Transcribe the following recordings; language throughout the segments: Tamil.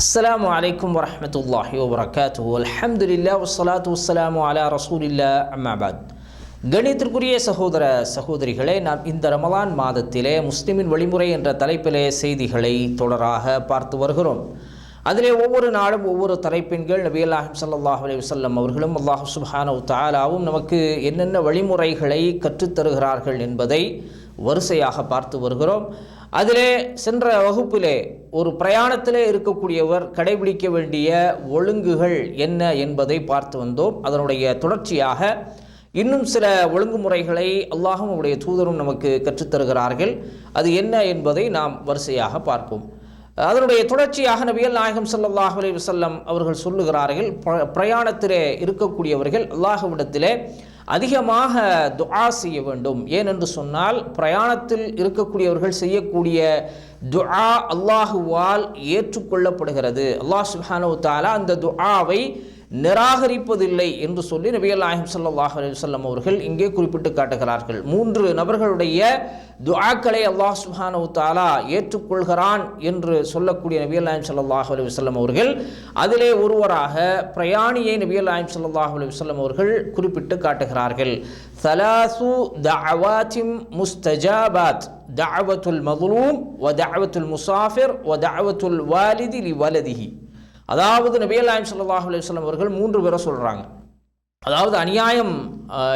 السلام عليكم ورحمة الله وبركاته الحمد لله والصلاة والسلام على رسول الله أما بعد கணித்திற்குரிய சகோதர சகோதரிகளே நாம் இந்த ரமலான் மாதத்திலே முஸ்லிமின் வழிமுறை என்ற தலைப்பிலே செய்திகளை தொடராக பார்த்து வருகிறோம் அதிலே ஒவ்வொரு நாளும் ஒவ்வொரு தலைப்பின்கள் நபி அல்லாஹிம் ஸல்லல்லாஹு அலைஹி வஸல்லம் அவர்களும் அல்லாஹ் சுப்ஹானஹு தஆலாவும் நமக்கு என்னென்ன வழிமுறைகளை கற்றுத்தருகிறார்கள் என்பதை வரிசையாக பார்த்து வருகிறோம் அதிலே சென்ற வகுப்பிலே ஒரு பிரயாணத்திலே இருக்கக்கூடியவர் கடைபிடிக்க வேண்டிய ஒழுங்குகள் என்ன என்பதை பார்த்து வந்தோம். அதனுடைய தொடர்ச்சியாக இன்னும் சில ஒழுங்குமுறைகளை அல்லாஹும் அவருடைய தூதரும் நமக்கு கற்றுத்தருகிறார்கள். அது என்ன என்பதை நாம் வரிசையாக பார்ப்போம். அதனுடைய தொடர்ச்சியாக நபியல் நாயகம் சல்லாஹ் அலி வசல்லம் அவர்கள் சொல்லுகிறார்கள் பிரயாணத்திலே இருக்கக்கூடியவர்கள் அல்லாஹ்விடத்திலே அதிகமாக துஆ செய்ய வேண்டும். ஏனென்று சொன்னால் பிரயாணத்தில் இருக்கக்கூடியவர்கள் செய்யக்கூடிய துஆ அல்லாஹுவால் ஏற்றுக்கொள்ளப்படுகிறது. அல்லாஹ் சுஹானு தாலா அந்த துஆவை நிராகரிப்பதில்லை என்று சொல்லி நபிகள் நாயகம் சல்லாஹ் அலுவலம் அவர்கள் இங்கே குறிப்பிட்டு காட்டுகிறார்கள். மூன்று நபர்களுடைய துஆக்களை அல்லாஹ் சுஹானு தாலா ஏற்றுக்கொள்கிறான் என்று சொல்லக்கூடிய நபிகள் நாயம் சல்லாஹ் அலுவலம் அவர்கள் அதிலே ஒருவராக பிரயாணியை நபிகள் நாயம் சல்லாஹ் அலுவலம் அவர்கள் குறிப்பிட்டு காட்டுகிறார்கள். தலாசு தவாச்சிம் முஸ்தஜாபாத் தஅவத்துல் மதுலூம் வ தஅவத்துல் முசாஃபிர் வ தஅவத்துல் வாலிதி வலதிஹி. அதாவது நபியல்லாயம் சல்லாஹ் அலுவலம் அவர்கள் மூன்று பேரை சொல்கிறாங்க அதாவது அநியாயம்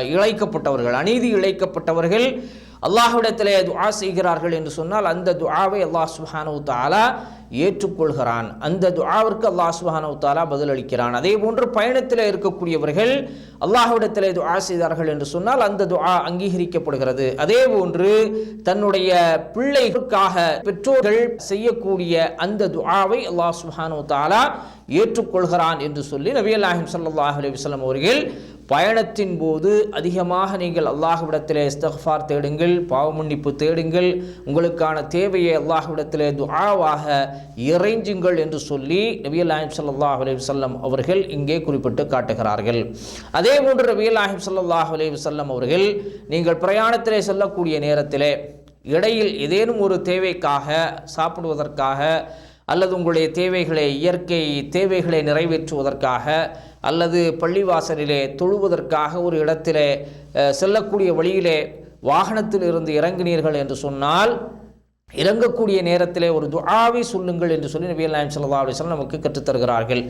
இழைக்கப்பட்டவர்கள் அநீதி இழைக்கப்பட்டவர்கள் அல்லாஹ்விடத்திலே துஆ செய்கிறார்கள் என்று சொன்னால் அந்த துஆவை அல்லாஹ் சுஹானு தாலா ஏற்றுக்கொள்கிறான். அந்த துஆவிற்கு அல்லாஹ் சுப்ஹானஹு தாலா பதிலளிக்கிறான். அதே போன்று பயணத்தில் இருக்கக்கூடியவர்கள் அல்லாஹ்விடத்தில் துஆ செய்தார்கள் என்று சொன்னால் அந்த துஆ அங்கீகரிக்கப்படுகிறது. அதே போன்று தன்னுடைய பிள்ளைகளுக்காக பெற்றோர்கள் செய்யக்கூடிய அந்த துஆவை அல்லாஹ் சுப்ஹானஹு தாலா ஏற்றுக்கொள்கிறான் என்று சொல்லி நபிகள் நாயகம் ஸல்லல்லாஹு அலைஹி அவர்கள் பயணத்தின் போது அதிகமாக நீங்கள் அல்லாஹ்விடத்திலே இஸ்தஃபார் தேடுங்கள் பாவமன்னிப்பு தேடுங்கள் உங்களுக்கான தேவையை அல்லாஹ்விடத்திலே துஆவாக இறைஞ்சுங்கள் என்று சொல்லி நபிகள் நாயகம் ஸல்லல்லாஹு அலைஹி அவர்கள் இங்கே குறிப்பிட்டு காட்டுகிறார்கள். அதே போன்று நபிகள் நாயகம் ஸல்லல்லாஹு அலைஹி அவர்கள் நீங்கள் பிரயாணத்திலே செல்லக்கூடிய நேரத்திலே இடையில் ஏதேனும் ஒரு தேவைக்காக சாப்பிடுவதற்காக அல்லது உங்களுடைய தேவைகளை இயற்கை தேவைகளை நிறைவேற்றுவதற்காக அல்லது பள்ளிவாசலிலே தொழுவதற்காக ஒரு இடத்திலே செல்லக்கூடிய வழியிலே வாகனத்தில் இருந்து இறங்கினீர்கள் என்று சொன்னால் இறங்கக்கூடிய நேரத்திலே ஒரு துஆவை சொல்லுங்கள் என்று சொல்லி நபி அல்லாஹ் ஸல்லல்லாஹு அலைஹி வஸல்லம் நமக்கு கற்றுத்தருகிறார்கள்.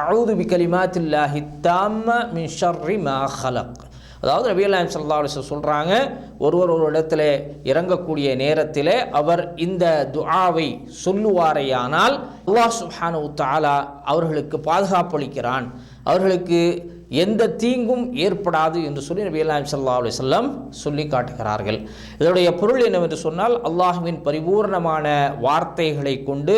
தருகிறார்கள் பி கலிமாத்தில்லாஹி தாம்ம மின் ஷர்ரி மா ஹலக் அதாவது நபி அல்லாஹ் ஸல்லல்லாஹு சொல்றாங்க ஒருவர் ஒரு இடத்துல இறங்கக்கூடிய நேரத்திலே அவர் இந்த துஆவை சொல்லுவாரேயானால் அல்லாஹ் சுஹானு தாலா அவர்களுக்கு பாதுகாப்பளிக்கிறான் அவர்களுக்கு எந்த தீங்கும் ஏற்படாது என்று சொல்லி நபி அல்லாஹ் சல்லா அலி வஸல்லம் சொல்லி காட்டுகிறார்கள். இதனுடைய பொருள் என்னவென்று சொன்னால் அல்லாஹுவின் பரிபூர்ணமான வார்த்தைகளை கொண்டு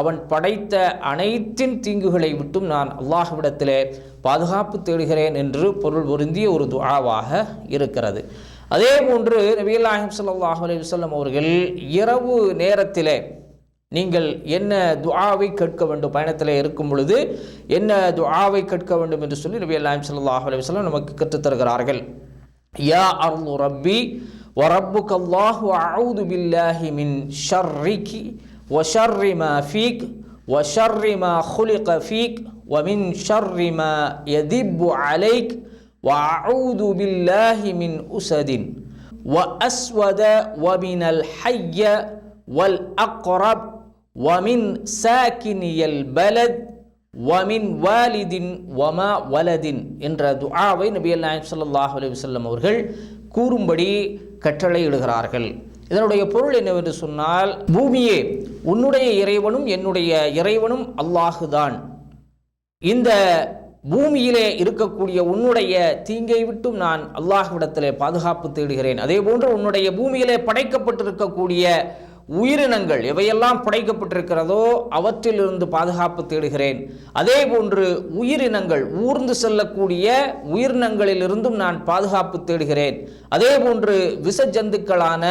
அவன் படைத்த அனைத்தின் தீங்குகளை விட்டும் நான் அல்லாஹ்விடத்திலே பாதுகாப்பு தேடுகிறேன் என்று பொருள் பொருந்திய ஒரு துழாவாக இருக்கிறது. அதே போன்று நபி நாயகம் சல்லாஹ் அலி வல்லம் அவர்கள் இரவு நேரத்திலே நீங்கள் என்ன துஆவை கேட்க வேண்டும் பயணத்தில் இருக்கும் பொழுது என்ன துஆவை கேட்க வேண்டும் என்று சொல்லி நபி அல்லாஹ் ஸல்லல்லாஹு அலைஹி வஸல்லம் நமக்கு கற்றுத் தருகிறார்கள் யா அர்லு ரப்பி وربك الله أعوذ بالله من شرك وشر ما فيك وشر ما خلق فيك ومن شر ما يدب عليك وأعوذ بالله من أسد وأسود ومن الحي والأقرب வமின் சாக்கினியல் பலத் வமின் வாலிதின் வமா என்ற துஆவை நபியல் நாயம் சல்லாஹ் அலி அவர்கள் கூறும்படி கட்டளையிடுகிறார்கள் இதனுடைய பொருள் என்னவென்று சொன்னால் பூமியே உன்னுடைய இறைவனும் என்னுடைய இறைவனும் அல்லாஹுதான். இந்த பூமியிலே இருக்கக்கூடிய உன்னுடைய தீங்கை விட்டும் நான் அல்லாஹ்விடத்திலே பாதுகாப்பு தேடுகிறேன். அதே போன்று உன்னுடைய பூமியிலே படைக்கப்பட்டிருக்கக்கூடிய உயிரினங்கள் எவையெல்லாம் படைக்கப்பட்டிருக்கிறதோ அவற்றிலிருந்து பாதுகாப்பு தேடுகிறேன். அதே போன்று உயிரினங்கள் ஊர்ந்து செல்லக்கூடிய உயிரினங்களிலிருந்தும் நான் பாதுகாப்பு தேடுகிறேன். அதே போன்று விஷ ஜந்துக்களான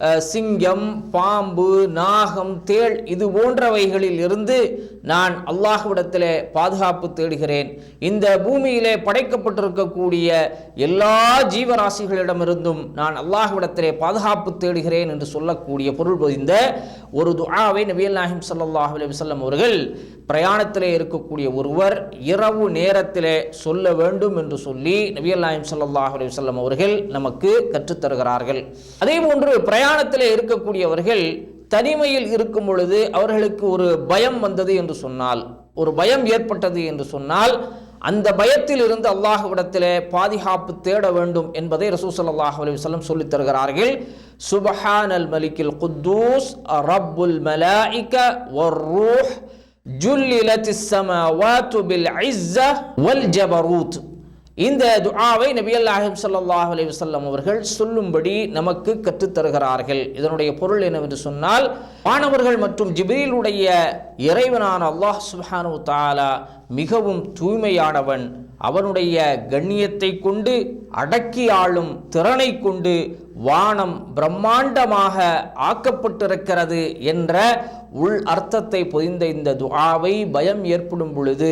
சிங்கம் பாம்பு நாகம் தேள் இது போன்றவைகளில் இருந்து நான் அல்லாஹ்விடத்திலே பாதுகாப்பு தேடுகிறேன். இந்த பூமியிலே படைக்கப்பட்டிருக்கக்கூடிய எல்லா ஜீவராசிகளிடமிருந்தும் நான் அல்லாஹ்விடத்திலே பாதுகாப்பு தேடுகிறேன் என்று சொல்லக்கூடிய பொருள் பொதிந்த ஒரு துஆவை நபியல் நாஹிம் சல்லாஹ் அலி வல்லம் அவர்கள் பிரயாணத்திலே இருக்கக்கூடிய ஒருவர் இரவு நேரத்திலே சொல்ல வேண்டும் என்று சொல்லி நபியல் நாஹிம் ஸல்லல்லாஹு அலைஹி அவர்கள் நமக்கு கற்றுத்தருகிறார்கள் அதே போன்று பிரயாணத்திலே இருக்கக்கூடியவர்கள் தனிமையில் இருக்கும் பொழுது அவர்களுக்கு ஒரு பயம் வந்தது என்று சொன்னால் ஒரு பயம் ஏற்பட்டது என்று சொன்னால் அந்த பயத்தில் இருந்து அல்லாஹுவிடத்திலே பாதுகாப்பு தேட வேண்டும் என்பதை ரசூல் அல்லாஹ் அலைஹி வஸல்லம் சொல்லித் தருகிறார்கள். சுபஹானல் மலிக்கில் குத்தூஸ் ரப்புல் மலாய்க ஒர் ரூஹ் ஜுல்லிலத்திஸ் ஸமாவாத்து பில் இஸ்ஸ வல் ஜபரூத் இந்த துஆவை நபியல் நாயகம் ஸல்லல்லாஹு அலைஹி அவர்கள் சொல்லும்படி நமக்கு கற்றுத்தருகிறார்கள். இதனுடைய பொருள் என்னவென்று சொன்னால் மாணவர்கள் மற்றும் ஜிப்ரீலுடைய இறைவனான அல்லாஹ் சுஹானு தாலா மிகவும் தூய்மையானவன். அவனுடைய கண்ணியத்தை கொண்டு அடக்கி ஆளும் திறனை கொண்டு வானம் பிரம்மாண்டமாக ஆக்கப்பட்டிருக்கிறது என்ற உள் அர்த்தத்தை பொதிந்த இந்த துஆவை பயம் ஏற்படும் பொழுது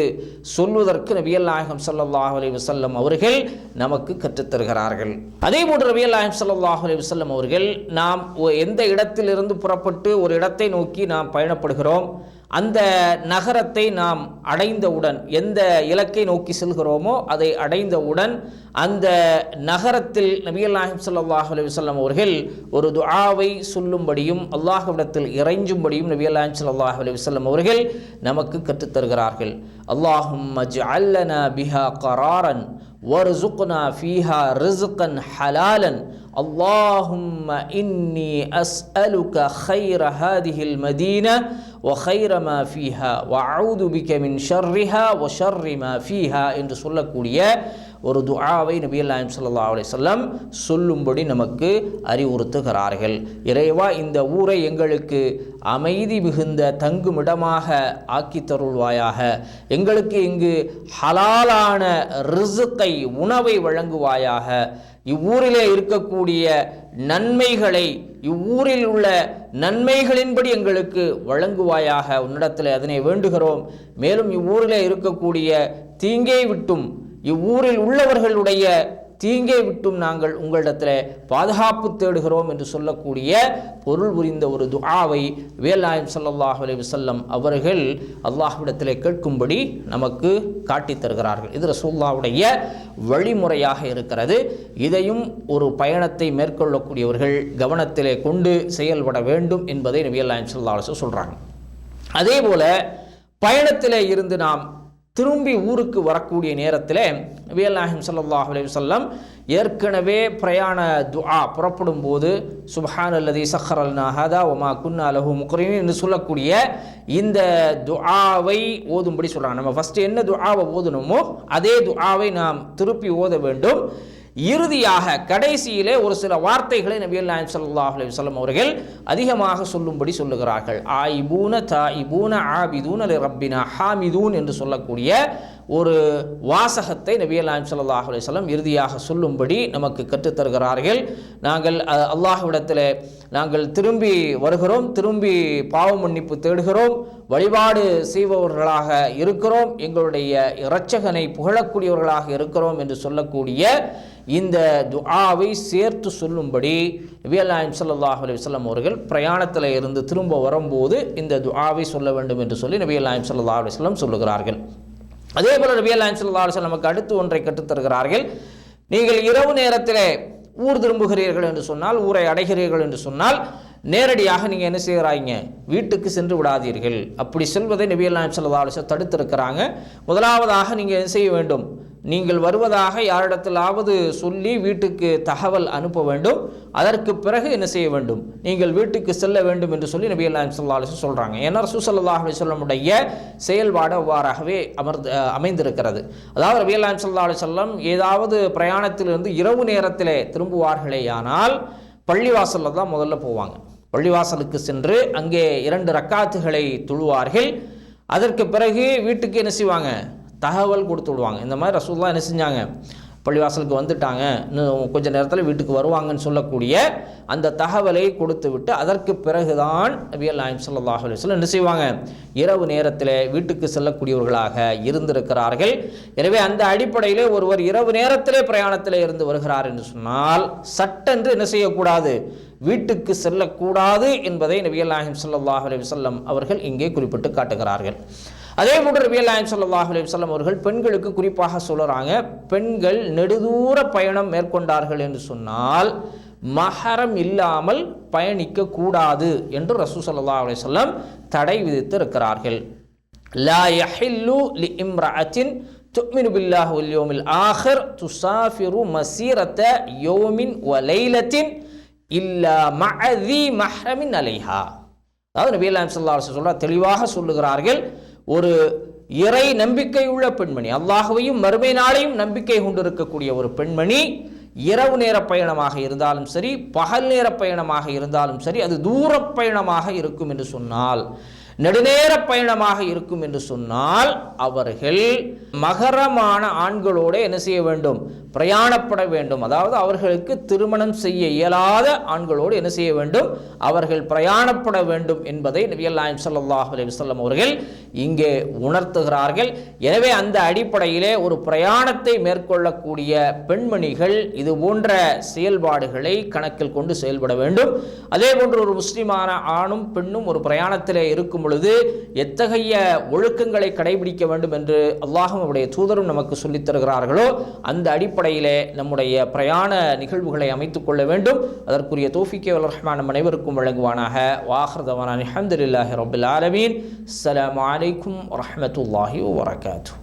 சொல்வதற்கு நபியல் நாயகம் சல்லாஹ் அலி வசல்லம் அவர்கள் நமக்கு கற்றுத்தருகிறார்கள். அதே போன்று நபியல் நாயகம் சல்லாஹ் அலி வசல்லம் அவர்கள் நாம் எந்த இடத்திலிருந்து புறப்பட்டு ஒரு இடத்தை நோக்கி நாம் பயணப்படுகிறோம் அந்த நகரத்தை நாம் அடைந்தவுடன் எந்த இலக்கை நோக்கி செல்கிறோமோ அதை அடைந்தவுடன் அந்த நகரத்தில் நபிகள் நாயகம் ஸல்லல்லாஹு அலைஹி வஸல்லம் அவர்கள் ஒரு துஆவை சொல்லும்படியும் அல்லாஹ்விடத்தில் இறைஞ்சும்படியும் நபிகள் நாயகம் ஸல்லல்லாஹு அலைஹி வஸல்லம் அவர்கள் நமக்கு கற்றுத் தருகிறார்கள் அல்லாஹும்ம ஜஅல்லனா பிஹா கராரன் وارزقنا فيها رزقا حلالا اللهم إني أسألك خير هذه المدينة ஒஹைர மா ஃபீஹா வவுது பிக மின் ஷர்ரிஹா ஒ ஷர்ரி மா ஃபீஹா என்று சொல்லக்கூடிய ஒரு துஆவை நபி அல்லாயம் சல்லா அலிசல்லம் சொல்லும்படி நமக்கு அறிவுறுத்துகிறார்கள். இறைவா இந்த ஊரை எங்களுக்கு அமைதி மிகுந்த தங்குமிடமாக ஆக்கித்தருள்வாயாக எங்களுக்கு இங்கு ஹலாலான ரிசுக்கை உணவை வழங்குவாயாக. இவ்வூரிலே இருக்கக்கூடிய நன்மைகளை இவ்வூரில் உள்ள நன்மைகளின்படி எங்களுக்கு வழங்குவாயாக. உன்னிடத்தில் அதனை வேண்டுகிறோம். மேலும் இவ்வூரில் இருக்கக்கூடிய தீங்கை விட்டும் இவ்வூரில் உள்ளவர்களுடைய தீங்கை விட்டும் நாங்கள் உங்களிடத்தில் பாதுகாப்பு தேடுகிறோம் என்று சொல்லக்கூடிய பொருள் புரிந்த ஒரு துஆவை வேலாயம் சல்லாஹ் அலி வசல்லம் அவர்கள் அல்லாஹ்விடத்தில் கேட்கும்படி நமக்கு காட்டித் தருகிறார்கள். இது ரசூல்லாவுடைய வழிமுறையாக இருக்கிறது. இதையும் ஒரு பயணத்தை மேற்கொள்ளக்கூடியவர்கள் கவனத்திலே கொண்டு செயல்பட வேண்டும் என்பதை நபி அல்லாஹ் ஸல்லல்லாஹு சொல்கிறாங்க அதே போல பயணத்திலே இருந்து நாம் திரும்பி ஊருக்கு வரக்கூடிய நேரத்தில் வியல் நாஹிம் ஸல்லல்லாஹு அலைஹி ஏற்கனவே பிரயாண துஆ புறப்படும் போது சுப்ஹான் அல்லதி அல் நஹாதா ஒமா குன்னா அலஹு முக்ரீன் என்று சொல்லக்கூடிய இந்த துஆவை ஓதும்படி சொல்கிறாங்க நம்ம ஃபஸ்ட்டு என்ன துஆவை ஓதணுமோ அதே துஆவை நாம் திருப்பி ஓத வேண்டும். இறுதியாக கடைசியிலே ஒரு சில வார்த்தைகளை நபியல் நாயம் சல்லாஹ் அலுவலம் அவர்கள் அதிகமாக சொல்லும்படி சொல்லுகிறார்கள். ஆயிபூன தாயிபூன ஆபிதூன் அலி ரப்பினா ஹாமிதூன் என்று சொல்லக்கூடிய ஒரு வாசகத்தை நபியல் நாயம் சல்லாஹ் அலுவலம் இறுதியாக சொல்லும்படி நமக்கு கற்றுத் தருகிறார்கள். நாங்கள் அஹ், அல்லாஹ்விடத்தில் நாங்கள் திரும்பி வருகிறோம் திரும்பி பாவ மன்னிப்பு தேடுகிறோம் வழிபாடு செய்பவர்களாக இருக்கிறோம் எங்களுடைய இரட்சகனை புகழக்கூடியவர்களாக இருக்கிறோம் என்று சொல்லக்கூடிய இந்த துஆவை சேர்த்து சொல்லும்படி நபியல்லாஹிம் சல்லாஹ் அலைஹி வஸல்லம் அவர்கள் பிரயாணத்தில் இருந்து திரும்ப வரும்போது இந்த துஆவை சொல்ல வேண்டும் என்று சொல்லி நபியல்லாஹிம் ஸல்லல்லாஹு அலைஹி வஸல்லம் சொல்லுகிறார்கள். அதே போல நபியல்லாஹிம் ஸல்லல்லாஹு அலைஹி வஸல்லம் நமக்கு அடுத்து ஒன்றை கற்றுத் தருகிறார்கள். நீங்கள் இரவு நேரத்தில் ஊர் திரும்புகிறீர்கள் என்று சொன்னால் ஊரை அடைகிறீர்கள் என்று சொன்னால் நேரடியாக நீங்கள் என்ன செய்கிறாங்க வீட்டுக்கு சென்று விடாதீர்கள். அப்படி செல்வதை நபியல் நாயம் ஸல்லல்லாஹு தடுத்திருக்கிறாங்க. முதலாவதாக நீங்கள் என்ன செய்ய வேண்டும்? நீங்கள் வருவதாக யாரிடத்திலாவது சொல்லி வீட்டுக்கு தகவல் அனுப்ப வேண்டும். அதற்கு பிறகு என்ன செய்ய வேண்டும்? நீங்கள் வீட்டுக்கு செல்ல வேண்டும் என்று சொல்லி நபி அல்லாம் ஸல்லல்லாஹு சொல்கிறாங்க ஏன்னா ரசூல் ஸல்லல்லாஹு செயல்பாடு அவ்வாறாகவே அமர்ந்து அமைந்திருக்கிறது. அதாவது நபி அல்லாம் ஸல்லல்லாஹு அலைஹி ஏதாவது பிரயாணத்திலிருந்து இரவு நேரத்திலே திரும்புவார்களேயானால் பள்ளிவாசலில் தான் முதல்ல போவாங்க. பள்ளிவாசலுக்கு சென்று அங்கே இரண்டு ரக்காத்துகளை துழுவார்கள். அதற்கு பிறகு வீட்டுக்கு என்ன செய்வாங்க? தகவல் கொடுத்து விடுவாங்க. இந்த மாதிரி ரசூல்லாம் என்ன செஞ்சாங்க? பள்ளிவாசலுக்கு வந்துட்டாங்க. இன்னும் கொஞ்ச நேரத்தில் வீட்டுக்கு வருவாங்கன்னு சொல்லக்கூடிய அந்த தகவலை கொடுத்து விட்டு அதற்கு பிறகுதான் நபியல் நாயம் ஸல்லல்லாஹு அலைஹி என்ன செய்வாங்க? இரவு நேரத்தில் வீட்டுக்கு செல்லக்கூடியவர்களாக இருந்திருக்கிறார்கள். எனவே அந்த அடிப்படையிலே ஒருவர் இரவு நேரத்திலே பிரயாணத்தில் இருந்து வருகிறார் என்று சொன்னால் சட்டென்று என்ன செய்யக்கூடாது? வீட்டுக்கு செல்லக்கூடாது என்பதை நபியல் நாயகம் ஸல்லல்லாஹு அலைஹி அவர்கள் இங்கே குறிப்பிட்டு காட்டுகிறார்கள். அதே போன்று ரபி அல்லாஹ் சல்லாஹ் அலுவலம் அவர்கள் பெண்களுக்கு குறிப்பாக சொல்கிறாங்க பெண்கள் நெடுதூர பயணம் மேற்கொண்டார்கள் என்று சொன்னால் மகரம் இல்லாமல் பயணிக்க கூடாது என்று ரசூ சல்லா அலுவலம் தடை விதித்து இருக்கிறார்கள் லா யஹில்லு லி இம்ராத்தின் துக்மினு பில்லாஹ் யோமில் ஆஹர் துசாஃபிரு மசீரத்த யோமின் வ லைலத்தின் இல்லா மஹதி மஹ்ரமின் அலைஹா. அதாவது நபி அல்லாம் சொல்லா சொல்ல தெளிவாக சொல்லுகிறார்கள் ஒரு இறை நம்பிக்கையுள்ள பெண்மணி அல்லாஹுவையும் மறுமை நாளையும் நம்பிக்கை கொண்டிருக்கக்கூடிய ஒரு பெண்மணி இரவு நேர பயணமாக இருந்தாலும் சரி பகல் நேர பயணமாக இருந்தாலும் சரி அது தூர பயணமாக இருக்கும் என்று சொன்னால் நெடுநேர பயணமாக இருக்கும் என்று சொன்னால் அவர்கள் மகரமான ஆண்களோடு என்ன செய்ய வேண்டும்? பிரயாணப்பட வேண்டும். அதாவது அவர்களுக்கு திருமணம் செய்ய இயலாத ஆண்களோடு என்ன செய்ய வேண்டும்? அவர்கள் பிரயாணப்பட வேண்டும் என்பதை நபியல் நாயம் சல்லாஹ் அலைஹி அவர்கள் இங்கே உணர்த்துகிறார்கள். எனவே அந்த அடிப்படையிலே ஒரு பிரயாணத்தை மேற்கொள்ளக்கூடிய பெண்மணிகள் இது போன்ற செயல்பாடுகளை கணக்கில் கொண்டு செயல்பட வேண்டும். அதே போன்று ஒரு முஸ்லிமான ஆணும் பெண்ணும் ஒரு பிரயாணத்திலே இருக்கும் பொழுது எத்தகைய ஒழுக்கங்களை கடைபிடிக்க வேண்டும் என்று அல்லாஹும் அவருடைய தூதரும் நமக்கு சொல்லித் தருகிறார்களோ அந்த அடிப்படையிலே நம்முடைய பிரயாண நிகழ்வுகளை அமைத்துக் கொள்ள வேண்டும். அதற்குரிய தோஃபிக்கே ரஹ்மான் நம் அனைவருக்கும் வழங்குவானாக. வாஹர்தவான அஹமதுல்லாஹி ரபுல் ஆலமீன். அஸ்ஸலாமு அலைக்கும் வரமத்துல்லாஹி வரகாத்து